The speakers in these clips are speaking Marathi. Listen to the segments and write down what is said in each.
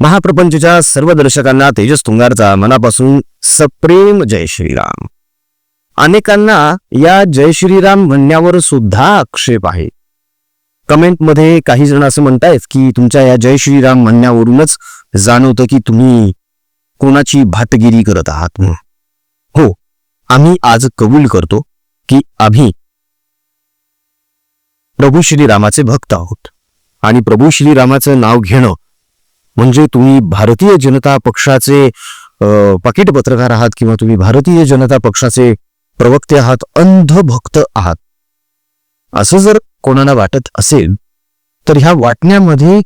महाप्रपंचच्या सर्व दर्शकांना तेजस तुंगारचा मनापासून सप्रेम जय श्रीराम. अनेकांना या जय श्रीराम म्हणण्यावर सुद्धा आक्षेप आहे. कमेंटमध्ये काही जण असं म्हणतायत की तुमच्या या जय श्रीराम म्हणण्यावरूनच जाणवतं की तुम्ही कोणाची भातगिरी करत आहात हो आम्ही आज कबूल करतो की आम्ही प्रभू श्रीरामाचे भक्त आहोत. आणि प्रभू श्रीरामाचं नाव घेणं म्हणजे तुम्ही भारतीय जनता पक्षाचे पाकिट पत्रकार आहात किंवा तुम्ही भारतीय जनता पक्षाचे प्रवक्ते आहात अंधभक्त आहात. असं जर कोणाला वाटत असेल तर ह्या वाटण्यामध्ये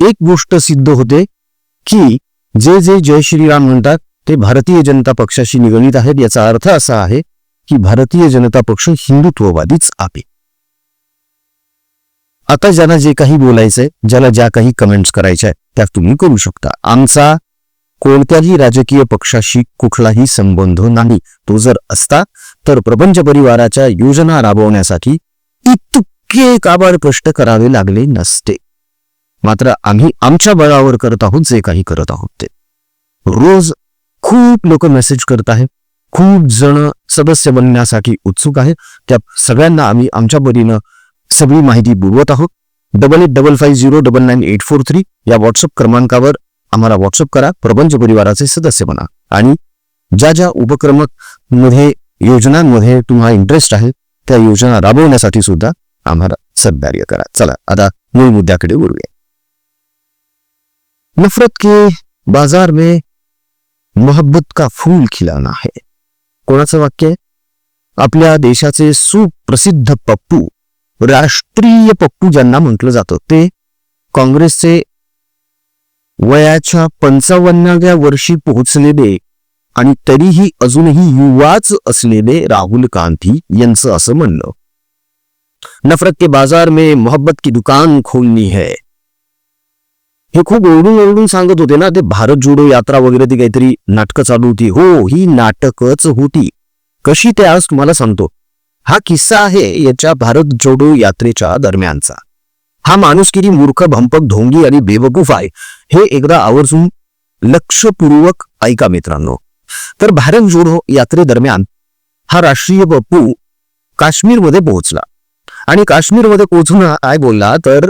एक गोष्ट सिद्ध होते की जे जे जय श्रीराम म्हणतात ते भारतीय जनता पक्षाशी निगडीत आहेत. याचा अर्थ असा आहे की भारतीय जनता पक्ष हिंदुत्ववादीच आहे. आता ज्यांना जे काही बोलायचंय ज्याला ज्या काही कमेंट्स करायच्या त्या तुम्ही करू शकता. आमचा कोणत्याही राजकीय पक्षाशी कुठलाही संबंध नाही. तो जर असता तर प्रपंच परिवाराच्या योजना राबवण्यासाठी इतके काबाड कष्ट करावे लागले नसते. मात्र आम्ही आमच्या बळावर करत आहोत जे काही करत आहोत ते. रोज खूप लोक मेसेज करत आहेत. खूप जण सदस्य बनण्यासाठी उत्सुक आहे त्या सगळ्यांना आम्ही आमच्या परीनं सगळी माहिती पुरवत आहोत. Double eight double five zero double nine eight four three या व्हॉट्सअप क्रमांकावर आम्हाला व्हॉट्सअप करा. प्रपंच परिवाराचे सदस्य बना. आणि ज्या ज्या उपक्रमांमध्ये योजनांमध्ये तुम्हाला इंटरेस्ट आहे त्या योजना राबवण्यासाठी सुद्धा आम्हाला सहकार्य करा. चला आता मूळ मुद्द्याकडे वळूया. नफरत के बाजार में मोहब्बत का फूल खिलाना है. कोणाचं वाक्य आहे? आपल्या देशाचे सुप्रसिद्ध पप्पू. राष्ट्रीय पप्पू ज्यांना म्हटलं जातं ते काँग्रेसचे वयाच्या पंचावन्नाव्या वर्षी पोहोचलेले आणि तरीही अजूनही युवाच असलेले राहुल गांधी यांचं असं म्हणणं. नफरत के बाजार में मोहब्बत की दुकान खोलनी है. हे खूप ओरडून ओरडून सांगत होते ना ते भारत जोडो यात्रा वगैरे ती काहीतरी नाटकं चालू होती. हो ही नाटकच होती. कशी ते आज तुम्हाला सांगतो. हा किस्सा आहे याच्या भारत जोडो यात्रेच्या दरम्यानचा. हा माणूस किती मूर्ख भंपक ढोंगी आणि बेवकूफ आहे हे एकदा आवर्जून लक्षपूर्वक ऐका मित्रांनो. तर भारत जोडो यात्रेदरम्यान हा राष्ट्रीय पप्पू काश्मीरमध्ये पोहोचला. आणि काश्मीरमध्ये पोहोचून काय बोलला तर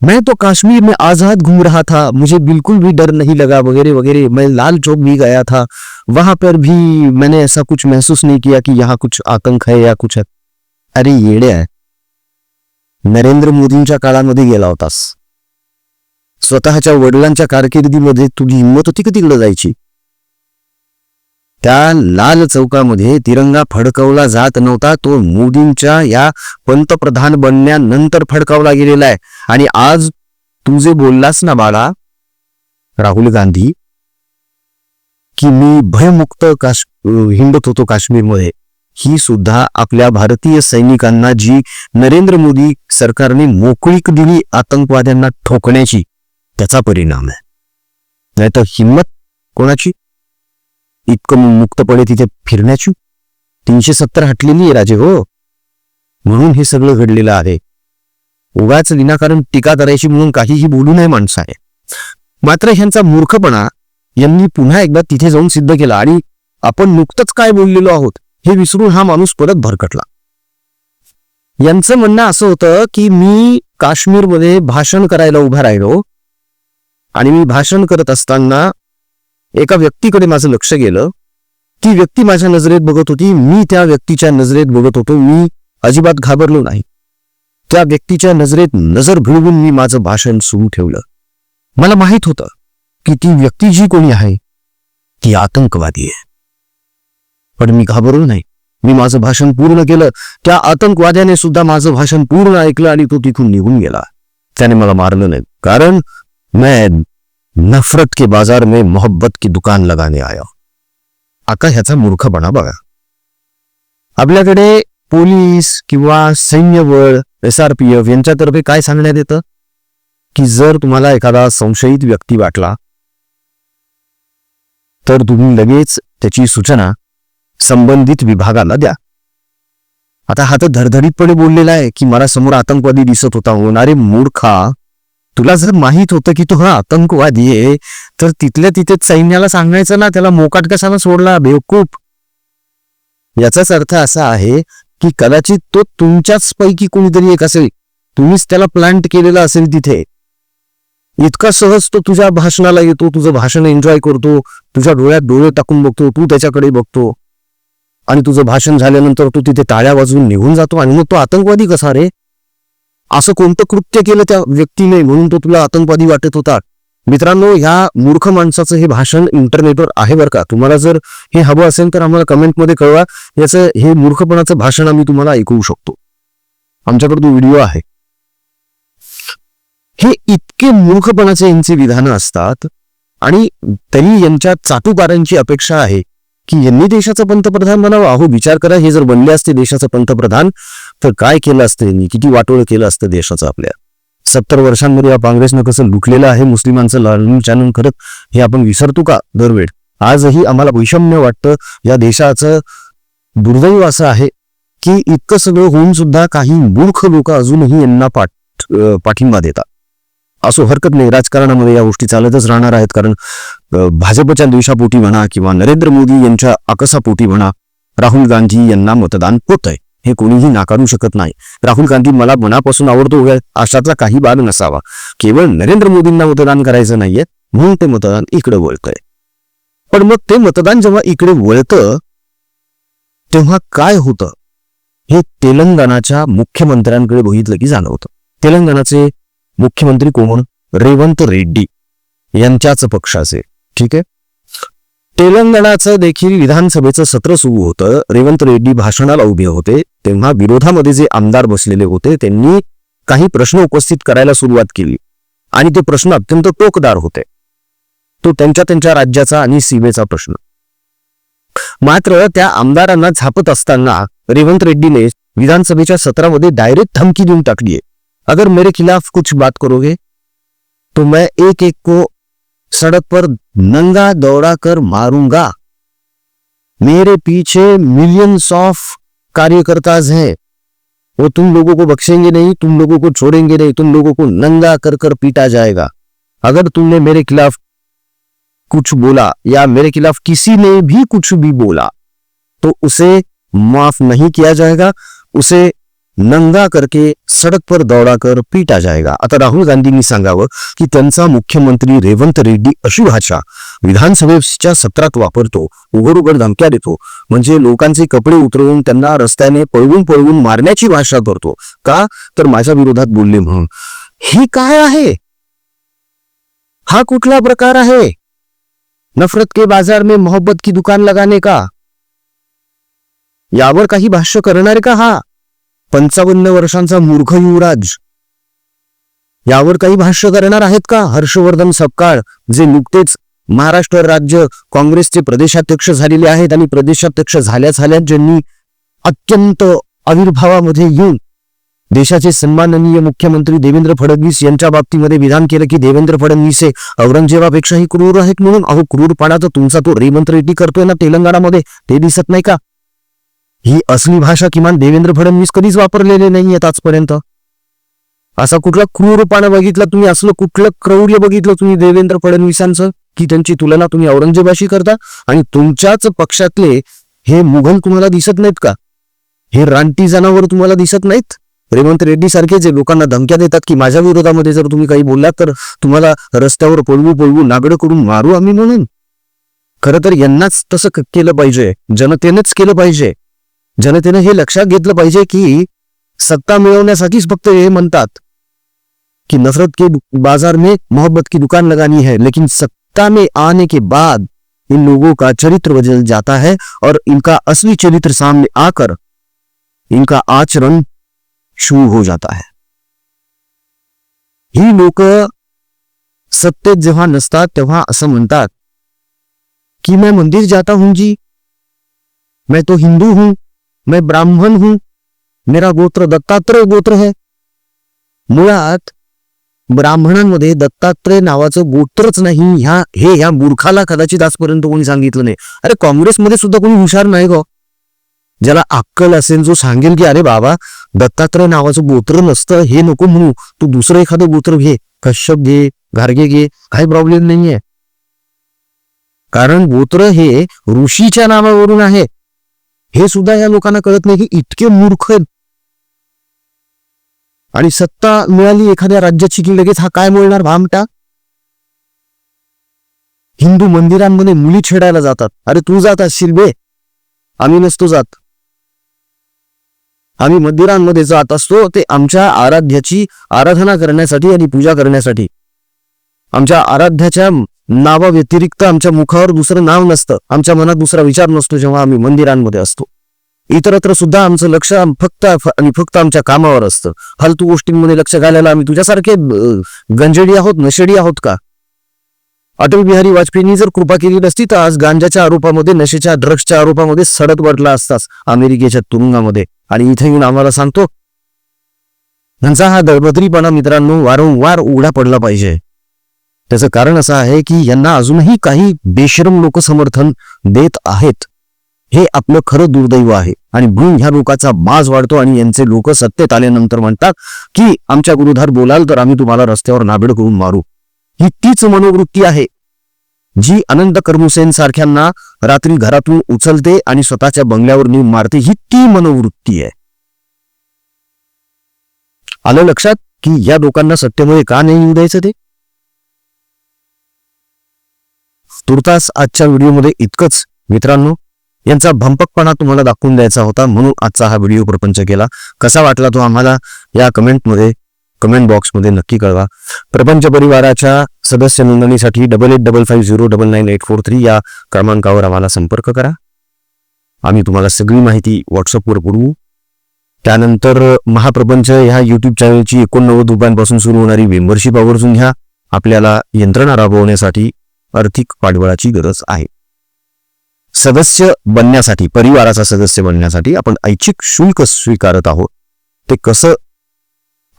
मैं तो कश्मीर में आजाद घूम रहा था। मुझे बिल्कुल भी डर नहीं लगा वगैरह वगैरह। मैं लाल चौक भी गया था। वहां पर भी मैंने ऐसा कुछ महसूस नहीं किया कि यहाँ कुछ आतंक है या कुछ है। अरे येडे आहे नरेंद्र मोदींच्या काळामध्ये गेला होतास। स्वतःच्या वडिलांच्या कारकिर्दीमध्ये तुझी हिंमत होती का तिकडे जायची? त्या लाल चौकामध्ये तिरंगा फडकवला जात नव्हता तो मोदींच्या या पंतप्रधान बनण्यानंतर फडकावला गेलेला आहे. आणि आज तू जे बोललास ना बाळा राहुल गांधी की मी भयमुक्त काश हिंडत होतो काश्मीरमध्ये ही सुद्धा आपल्या भारतीय सैनिकांना जी नरेंद्र मोदी सरकारने मोकळीक दिली आतंकवाद्यांना ठोकण्याची त्याचा परिणाम आहे. नाही तर हिंमत कोणाची? इतकं मुक्तपणे तिथे फिरण्याची? तीनशे सत्तर हटलेली आहे राजे हो. म्हणून हे सगळं घडलेलं आहे. उगाच विनाकारण टीका करायची म्हणून काहीही बोलू नये माणसं आहे मात्र ह्यांचा मूर्खपणा यांनी पुन्हा एकदा तिथे जाऊन सिद्ध केला आणि आपण नुकतंच काय बोललेलो आहोत हे विसरून हा माणूस परत भरकटला. यांचं म्हणणं असं होतं की मी काश्मीरमध्ये भाषण करायला उभा राहिलो आणि मी भाषण करत असताना एका व्यक्तीकडे माझं लक्ष गेलं. ती व्यक्ती माझ्या नजरेत बघत होती. मी त्या व्यक्तीच्या नजरेत बघत होतो. मी अजिबात घाबरलो नाही. त्या व्यक्तीच्या नजरेत नजर भिळवून मी माझं भाषण सुरू ठेवलं. मला माहीत होतं की ती व्यक्ती जी कोणी आहे ती आतंकवादी आहे. पण मी घाबरलो नाही. मी माझं भाषण पूर्ण केलं. त्या आतंकवाद्याने सुद्धा माझं भाषण पूर्ण ऐकलं आणि तो तिथून निघून गेला. त्याने मला मारलं नाही. कारण मैं नफरत के बाजार में मोहब्बत की दुकान लगाने आया। आका ह्याचा मूर्खपणा बघा। आपल्याकडे पोलीस किंवा सैन्य बळ एस आर पी एफ यांच्यातर्फे काय सांगण्यात येतं? की जर तुम्हाला एखादा संशयित व्यक्ती वाटला तर तुम्ही लगेच त्याची सूचना संबंधित विभागाला द्या. आता हा तर धडधडीतपणे बोललेला आहे की मला समोर आतंकवादी दिसत होता होणारे मूर्खा! तुला जर माहीत होतं की तो हा आतंकवादी आहे तर तिथल्या तिथे सैन्याला सांगायचं ना त्याला मोकाट कशाला सोडला? बेवकूफ. याचाच अर्थ असा आहे की कदाचित तो तुमच्याच पैकी कोणीतरी एक असेल. तुम्हीच त्याला प्लांट केलेला असेल तिथे. इतका सहज तो तुझ्या भाषणाला येतो तुझं भाषण एन्जॉय करतो तुझ्या डोळ्यात डोळे टाकून बघतो तू त्याच्याकडे बघतो. आणि तुझं भाषण झाल्यानंतर तू तिथे टाळ्या वाजवून निघून जातो. आणि मग तो आतंकवादी कसा रे? असं कोणतं कृत्य केलं त्या व्यक्तीने म्हणून तो तुला आतंकवादी वाटत होता? मित्रांनो ह्या मूर्ख माणसाचं हे भाषण इंटरनेटवर आहे बरं का. तुम्हाला जर हे हवं असेल तर आम्हाला कमेंटमध्ये कळवा. याचं हे मूर्खपणाचं भाषण आम्ही तुम्हाला ऐकवू शकतो. आमच्याकडे तो व्हिडिओ आहे. हे इतके मूर्खपणाचे यांचे विधानं असतात आणि तरी यांच्या चाटुकारांची अपेक्षा आहे की यांनी देशाचं पंतप्रधान म्हणावं? अहो विचार करा हे जर बनले असते देशाचं पंतप्रधान तर काय केलं असतं यांनी? किती वाटोळ केलं असतं देशाचं आपल्या? सत्तर वर्षांमध्ये या काँग्रेसनं कसं लुटलेलं आहे मुस्लिमांचं लालून चालन करत हे आपण विसरतो का दरवेळ? आजही आम्हाला वैषम्य वाटतं या देशाचं दुर्दैव असं आहे की इतकं सगळं होऊन सुद्धा काही मूर्ख लोक अजूनही यांना पाठ पाठिंबा देतात. असो हरकत नाही. राजकारणामध्ये या गोष्टी चालतच राहणार आहेत. कारण भाजपच्या द्वेषापोटी म्हणा किंवा नरेंद्र मोदी यांच्या आकसापोटी म्हणा राहुल गांधी यांना मतदान होतंय. हे कोणीही नाकारू शकत नाही. राहुल गांधी मला मनापासून आवडतो. अशातला काही भाग नसावा. केवळ नरेंद्र मोदींना मतदान करायचं नाहीये. म्हणून ते मतदान इकडे वळतंय. पण मग ते मतदान जेव्हा इकडे वळतं तेव्हा काय होतं? हे तेलंगणाच्या मुख्यमंत्र्यांकडे बघितलं की जाणवतं. तेलंगणाचे मुख्यमंत्री कोण? रेवंत रेड्डी यांच्याच पक्षाचे. ठीक आहे? तेलंगणाचं देखील विधानसभेचं सत्र सुरू होतं. रेवंत रेड्डी भाषणाला उभे होते. तेव्हा विरोधामध्ये जे आमदार बसलेले होते त्यांनी काही प्रश्न उपस्थित करायला सुरुवात केली. आणि ते प्रश्न अत्यंत टोकदार होते. तो त्यांच्या त्यांच्या राज्याचा आणि सीमेचा प्रश्न. मात्र त्या आमदारांना झापत असताना रेवंत रेड्डीने विधानसभेच्या सत्रामध्ये डायरेक्ट धमकी देऊन टाकली अगर मेरे खिलाफ कुछ बात करोगे तो मैं एक एक को सड़क पर नंगा दौड़ा कर मारूँगा। मेरे पीछे मिलियंस ऑफ़ कार्यकर्ताज हैं। वो तुम लोगों को बख्शेंगे नहीं, तुम लोगों को छोड़ेंगे नहीं, तुम लोगों को नंगा कर कर पीटा जाएगा। अगर तुमने मेरे खिलाफ कुछ बोला, या मेरे खिलाफ किसी ने भी कुछ भी बोला तो उसे माफ़ नहीं किया जाएगा, उसे नंगा करके सडक पर दौडाकर पीटा जाएगा। आता राहुल गांधींनी सांगावं की त्यांचा मुख्यमंत्री रेवंत रेड्डी अशी भाषा विधानसभेच्या सत्रात वापरतो उघड उघड धमक्या देतो म्हणजे लोकांचे कपडे उतरवून त्यांना रस्त्याने पळवून पळवून मारण्याची भाषा करतो. का? तर माझ्या विरोधात बोलले म्हणून. ही काय आहे? हा कुठला प्रकार आहे? नफरत के बाजार में मोहब्बत की दुकान लगाने का? यावर काही भाष्य करणारे का हा? पंचावन्न वर्षांचा मूर्ख युवराज. यावर काही भाष्य करणार आहेत का? हर्षवर्धन सपकाळ जे नुकतेच महाराष्ट्र राज्य काँग्रेसचे प्रदेशाध्यक्ष झालेले आहेत आणि प्रदेशाध्यक्ष झाल्या झाल्या ज्यांनी अत्यंत आविर्भावामध्ये येऊन देशाचे सन्माननीय मुख्यमंत्री देवेंद्र फडणवीस यांच्या बाबतीमध्ये विधान केलं की देवेंद्र फडणवीस हे औरंगजेबापेक्षाही क्रूर आहेत म्हणून अहो क्रूरपणा तर तुमचा तो रेमंत रेड्डी करतोय ना तेलंगणामध्ये? ते दिसत नाही का? ही असली भाषा किमान देवेंद्र फडणवीस कधीच वापरलेले नाहीयेत आजपर्यंत. असा कुठला क्रूरपणा बघितला तुम्ही असलं कुठलं क्रौर्य बघितलं तुम्ही देवेंद्र फडणवीसांचं की त्यांची तुलना तुम्ही औरंगजेबाशी करता? आणि तुमच्याच पक्षातले हे मुघल तुम्हाला दिसत नाहीत का? हे रानटी जनावर तुम्हाला दिसत नाहीत? रेवंत रेड्डी सारखे जे लोकांना धमक्या देतात की माझ्या विरोधामध्ये जर तुम्ही काही बोललात तर तुम्हाला रस्त्यावर पळवू पळवू नागडं करून मारू आम्ही म्हणून? खरं तर यांनाच तसं केलं पाहिजे. जनतेनेच केलं पाहिजे. जनतेनं हे लक्षात घेतलं पाहिजे की सत्ता मिळवण्यासाठीच फक्त हे म्हणतात कि नफरत के बाज़ार में मोहब्बत की दुकान लगानी है, लेकिन सत्ता में आने के बाद इन लोगों का चरित्र बदल जाता है और इनका असली चरित्र सामने आकर इनका आचरण शुरू हो जाता है। ही लोक सत्तेत जेव्हा नसतात तेव्हा असं म्हणतात कि मैं मंदिर जाता हूँ जी, मैं तो हिंदू हूँ। मैं ब्राह्मण हूं मेरा गोत्र दत्तात्रय गोत्र है। मुळात ब्राह्मणांमध्ये दत्तात्रय नावाचं गोत्रच नाही ह्या हे ह्या मूर्खाला कदाचित आजपर्यंत कोणी सांगितलं नाही. अरे काँग्रेसमध्ये सुद्धा कोणी हुशार नाही गो. ज्याला अक्कल असेल जो सांगेल की अरे बाबा दत्तात्रय नावाचं गोत्र नसतं हे नको म्हणू. तू दुसरं एखादं गोत्र घे. कश्यप घे घारगे घे काही प्रॉब्लेम नाहीये. कारण गोत्र हे ऋषीच्या नावावरून आहे. हे सुद्धा या लोकांना कळत नाही की इतके मूर्ख आहेत. आणि सत्ता मिळाली एखाद्या राज्याची की लगेच हा काय बोलणार भामटा? हिंदू मंदिरांमध्ये मुली छेडायला जातात. अरे तू जात असशील बे. आम्ही नसतो जात. आम्ही मंदिरांमध्ये जात असतो ते आमच्या आराध्याची आराधना करण्यासाठी आणि पूजा करण्यासाठी. आमच्या आराध्याच्या नावाव्यतिरिक्त आमच्या मुखावर दुसरं नाव नसतं. आमच्या मनात दुसरा विचार नसतो जेव्हा आम्ही मंदिरांमध्ये असतो. इतरत्र सुद्धा आमचं लक्ष फक्त आणि फक्त आमच्या कामावर असतं. फालतू गोष्टींमध्ये लक्ष घालायला आम्ही तुझ्यासारखे अं, गंजेडी आहोत नशेडी आहोत का? अटल बिहारी वाजपेयींनी जर कृपा केली नसती तर आज गांजाच्या आरोपामध्ये नशेच्या ड्रग्सच्या आरोपामध्ये सडत वाटला असतास अमेरिकेच्या तुरुंगामध्ये. आणि इथे येऊन आम्हाला सांगतो त्यांचा हा दळबद्रीपणा मित्रांनो वारंवार उघडा पडला पाहिजे. त्याचं कारण असं आहे की यांना अजूनही काही बेशरम लोक समर्थन देत आहेत. हे आपलं खरं दुर्दैव आहे. आणि म्हणून ह्या लोकांचा माज वाढतो आणि यांचे लोक सत्तेत आल्यानंतर म्हणतात की आमच्या गुरुधार बोलाल तर आम्ही तुम्हाला रस्त्यावर नाबेड करून मारू. ही तीच मनोवृत्ती आहे जी अनंत कर्मुसेन सारख्यांना रात्री घरातून उचलते आणि स्वतःच्या बंगल्यावर नेऊन मारते. ही ती मनोवृत्ती आहे. आलं लक्षात की या लोकांना सत्तेमुळे का नाही येऊ द्यायचं ते? तुर्तास आजच्या व्हिडिओमध्ये इतकंच. मित्रांनो यांचा भंपकपणा तुम्हाला दाखवून द्यायचा होता म्हणून आजचा हा व्हिडिओ प्रपंच केला. कसा वाटला तो आम्हाला या कमेंटमध्ये कमेंट बॉक्समध्ये नक्की कळवा. प्रपंच परिवाराच्या सदस्य नोंदणीसाठी double eight double five zero double nine eight four three या क्रमांकावर आम्हाला संपर्क करा. आम्ही तुम्हाला सगळी माहिती व्हॉट्सअपवर पुरवू त्यानंतर महाप्रपंच ह्या युट्यूब चॅनलची एकोणनव्वद रुपयांपासून सुरू होणारी मेंबरशिप आवर्जून घ्या. आपल्याला यंत्रणा राबवण्यासाठी आर्थिक पाठबळाची गरज आहे. सदस्य बनण्यासाठी परिवाराचा सदस्य बनण्यासाठी आपण ऐच्छिक शुल्क स्वीकारत आहोत. ते कसं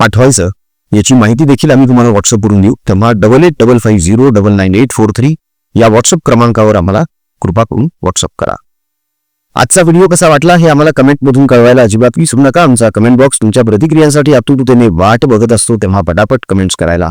पाठवायचं याची माहिती देखील आम्ही तुम्हाला व्हॉट्सअप करून देऊ. तेव्हा double eight double five zero double nine eight four three या व्हॉट्सअप क्रमांकावर आम्हाला कृपा करून व्हॉट्सअप करा. आजचा व्हिडिओ कसा वाटला हे आम्हाला कमेंटमधून कळवायला अजिबात विसरू नका. आमचा कमेंट बॉक्स तुमच्या प्रतिक्रियांसाठी आतुरतेने वाट बघत असतो तेव्हा पटापट कमेंट्स करायला